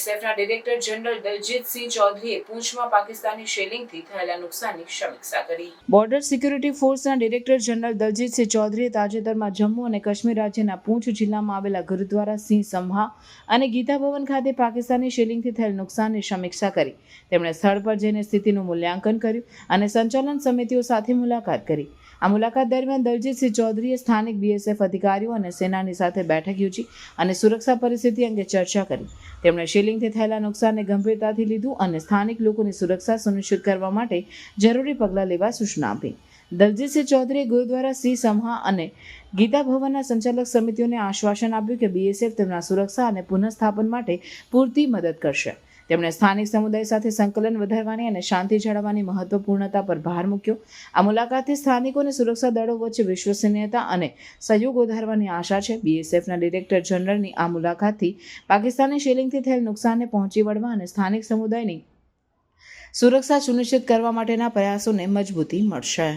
બીએસએફના director general Daljit Singh ચૌધરીએ પૂંછમાં પાકિસ્તાની શેલિંગથી થયેલા નુકસાનની સમીક્ષા કરી. બોર્ડર સિક્યુરિટી ફોર્સના ડિરેક્ટર જનરલ દલજીતસિંહ ચૌધરીએ તાજેતરમાં જમ્મુ અને કાશ્મીર રાજ્યના પૂંછ જિલ્લામાં આવેલા ગુરુદ્વારા સિંહ સમહા અને ગીતા ભવન ખાતે પાકિસ્તાની શેલિંગથી થયેલ નુકસાનની સમીક્ષા કરી. તેમણે સ્થળ પર જઈને સ્થિતિનું મૂલ્યાંકન કર્યું અને સંચાલન સમિતિઓ સાથે મુલાકાત કરી. આ મુલાકાત દરમિયાન દલજીતસિંહ ચૌધરીએ સ્થાનિક બીએસએફ અધિકારીઓ અને સેનાની સાથે બેઠક યોજી અને સુરક્ષા પરિસ્થિતિ અંગે ચર્ચા કરી. તેમણે શેલિંગથી થયેલા નુકસાનને ગંભીરતાથી લીધું અને સ્થાનિક લોકોની સુરક્ષા સુનિશ્ચિત કરવા માટે જરૂરી પગલાં લેવા સૂચના આપી. દલજીતસિંહ ચૌધરીએ ગુરુદ્વારા સિંહ સમહા અને ગીતા ભવનના સંચાલક સમિતિઓને આશ્વાસન આપ્યું કે બીએસએફ તેમના સુરક્ષા અને પુનઃસ્થાપન માટે પૂરતી મદદ કરશે. તેમણે સ્થાનિક સમુદાય સાથે સંકલન વધારવાની અને શાંતિ જાળવવાની મહત્વપૂર્ણતા પર ભાર મૂક્યો. આ મુલાકાતથી સ્થાનિકો અને સુરક્ષા દળો વચ્ચે વિશ્વસનીયતા અને સહયોગ વધારવાની આશા છે. બીએસએફના ડિરેક્ટર જનરલની આ મુલાકાતથી પાકિસ્તાની શેલિંગથી થયેલ નુકસાનને પહોંચી વળવા અને સ્થાનિક સમુદાયની સુરક્ષા સુનિશ્ચિત કરવા માટેના પ્રયાસોને મજબૂતી મળશે.